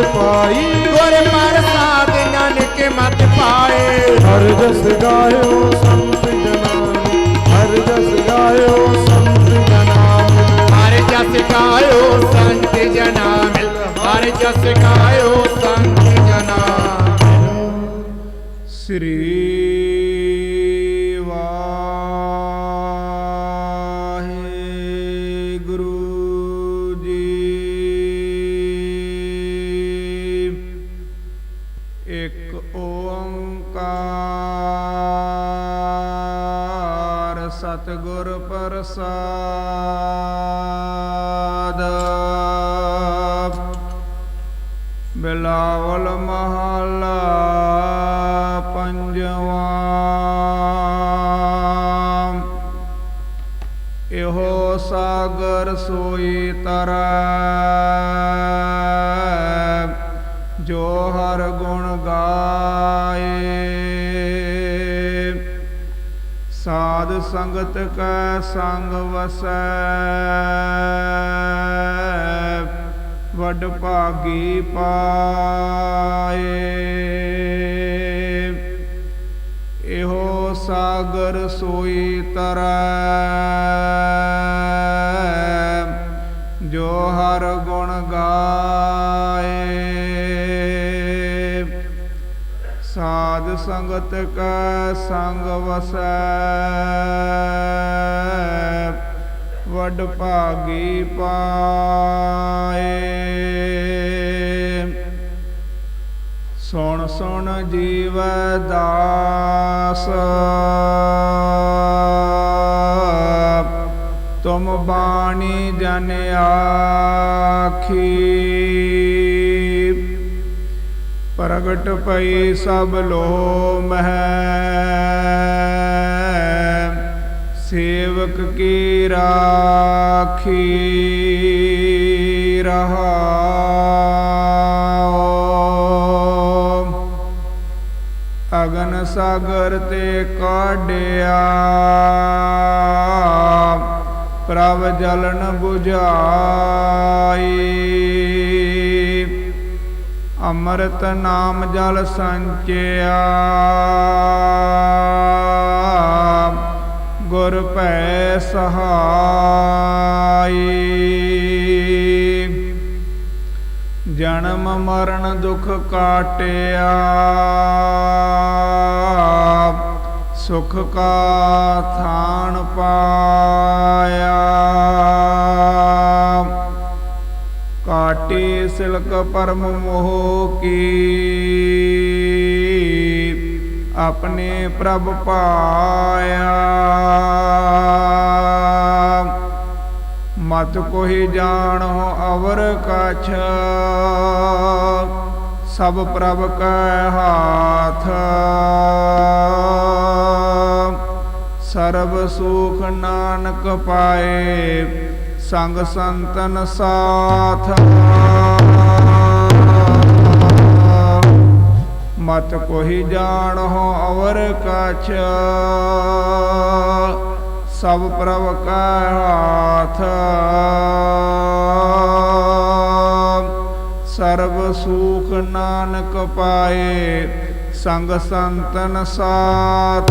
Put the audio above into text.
ਮਤ ਪਾਈ। ਗੁਰ ਪ੍ਰਸਾਦ ਨਾਨਕ ਮਤ ਪਾਏ। ਹਰ ਜਸ ਗਾਇਓ ਸੰਤ ਜਨਾਨੀ। ਹਰ ਜਸ ਗਾਇਓ ਸੰਤ ਜਨਾਨੀ। ਹਰ ਜਸ ਗਾਇਓ ਸੰਤ ਜਨਾ ਮਿਲ ਹਰ ਜਸ ਗਾਇਓ ਸੰਤ ਜਨਾ ਸ੍ਰੀ ਸਤਿਗੁਰ ਪ੍ਰਸਾਦ। ਬਿਲਾਵਲ ਮਹਲਾ ਪੰਜਵਾਂ। ਇਹੋ ਸਾਗਰ ਸੋਈ ਤਰੈ ਜੋ ਹਰ ਗੁਣ ਸੰਗਤ ਕੈ ਸੰਗ ਵਸੈ। ਵਡ ਭਾਗੀ ਪਾਏ। ਇਹੋ ਸਾਗਰ ਸੋਈ ਤਰੈ। ਜੋ ਹਰ ਗੁਣ ਸੰਗਤ ਕੈ ਸੰਗ ਵਸੈ। ਵਡ ਭਾਗੀ ਪਾਏ। ਸੁਣ ਸੁਣ ਜੀਵ ਦਾਸ। ਤੁਮ ਬਾਣੀ ਜਨ ਆਖੀ। ਪ੍ਰਗਟ ਪਈ ਸਭ ਲੋ ਮਹਿ। ਸੇਵਕ ਕੀ ਰਾਖੀ ਰਹਾਉ। ਅਗਨ ਸਾਗਰ ਤੇ ਕਾਢਿਆ। ਪ੍ਰਭ ਜਲਨ 부ਝਾਈ ਅੰਮ੍ਰਿਤ ਨਾਮ ਜਲ ਸੰਚਿਆ। ਗੁਰ ਭੈ ਸਹਾਈ। ਜਨਮ ਮਰਨ ਦੁਖ ਕਾਟਿਆ। ਸੁਖ ਕਾ ਥਾਨ ਪਾਇਆ। ਸਿਲਕ ਪਰਮ ਮੋਹ ਕੀ? ਆਪਣੇ ਪ੍ਰਭ ਪਾਇਆ। ਮਤ ਕੋਈ ਜਾਣੋ ਅਵਰ ਕਛ। ਸਭ ਪ੍ਰਭ ਕੈ ਹਾਥ। ਸਰਬ ਸੁਖ ਨਾਨਕ ਪਾਏ, ਸੰਗ ਸੰਤਨ ਸਾਥ। ਮਤ ਕੋਈ ਜਾਣੋ ਅਵਰ ਕਛ। ਸਭ ਪ੍ਰਭ ਕਾ ਹਾਥ। ਸਰਬ ਸੁਖ ਨਾਨਕ ਪਾਏ, ਸੰਗ ਸੰਤਨ ਸਾਥ।